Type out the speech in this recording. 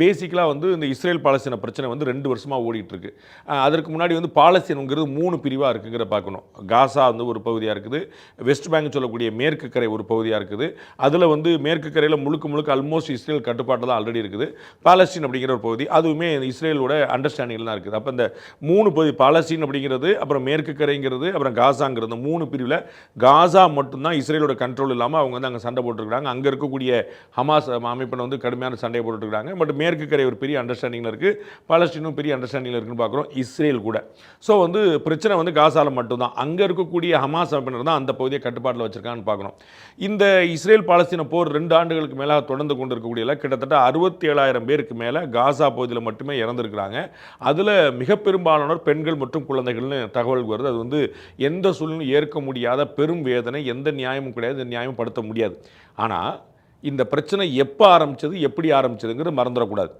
பேசிக்கலாக வந்து இந்த இஸ்ரேல் பாலஸ்தீன பிரச்சனை வந்து ரெண்டு வருஷமாக ஓடிட்டுருக்கு. அதற்கு முன்னாடி வந்து பாலஸ்தீனங்கிறது மூணு பிரிவாக இருக்குங்கிற பார்க்கணும். காசா வந்து ஒரு பகுதியாக இருக்குது. வெஸ்ட் பேங்க் சொல்லக்கூடிய மேற்கு கரை ஒரு பகுதியாக இருக்குது. அதில் வந்து மேற்கு கரையில் முழுக்க முழுக்க ஆல்மோஸ்ட் இஸ்ரேல் கட்டுப்பாட்டில் தான் ஆல்ரெடி இருக்குது. பாலஸ்தீன் அப்படிங்கிற ஒரு பகுதி அதுவுமே இஸ்ரேலோட அண்டர்ஸ்டாண்டிங்கில் தான் இருக்குது. அப்போ இந்த மூணு பகுதி பாலஸ்தீன் அப்படிங்கிறது அப்புறம் மேற்கு கரைங்கிறது அப்புறம் காசாங்கிறது மூணு பிரிவில் காசா மட்டும்தான் இஸ்ரேலோட கண்ட்ரோல் இல்லாமல் அவங்க வந்து அங்கே சண்டை போட்டுருக்காங்க அங்கே இருக்கக்கூடிய ஹமாஸ் அமைப்பினை வந்து கடுமையான சண்டையை போட்டுருக்காங்க பட் மேற்கு கரை ஒரு பெரிய அண்டர்ஸ்டாண்டிங்கில் இருக்குது பாலஸ்டீனும் பெரிய அண்டர்ஸ்டாண்டிங்கில் இருக்குன்னு பார்க்குறோம். இஸ்ரேல் கூட. ஸோ வந்து பிரச்சனை வந்து காசால மட்டும்தான். அங்கே இருக்கக்கூடிய ஹமாஸ் அமைப்பினர் தான் அந்த பகுதியை கட்டுப்பாட்டில் வச்சுருக்கான்னு பார்க்குறோம். இந்த இஸ்ரேல் பாலஸ்தீன போர் ரெண்டு ஆண்டுகளுக்கு மேலே தொடர்ந்து கொண்டு இருக்கக்கூடிய கிட்டத்தட்ட அறுபத்தி ஏழாயிரம் பேருக்கு மேலே காசா பகுதியில் மட்டுமே இறந்துருக்கிறாங்க. அதில் மிக பெரும்பாலானோர் பெண்கள் மற்றும் குழந்தைகள்னு தகவல் வருது. அது வந்து எந்த சூழ்நிலையும் ஏற்க முடியாத பெரும் வேதனை எந்த நியாயமும் கிடையாது நியாயமும் படுத்த முடியாது. ஆனால் இந்த பிரச்சனை எப்போ ஆரம்பிச்சது எப்படி ஆரம்பிச்சதுங்கிறது மறந்துடக்கூடாது.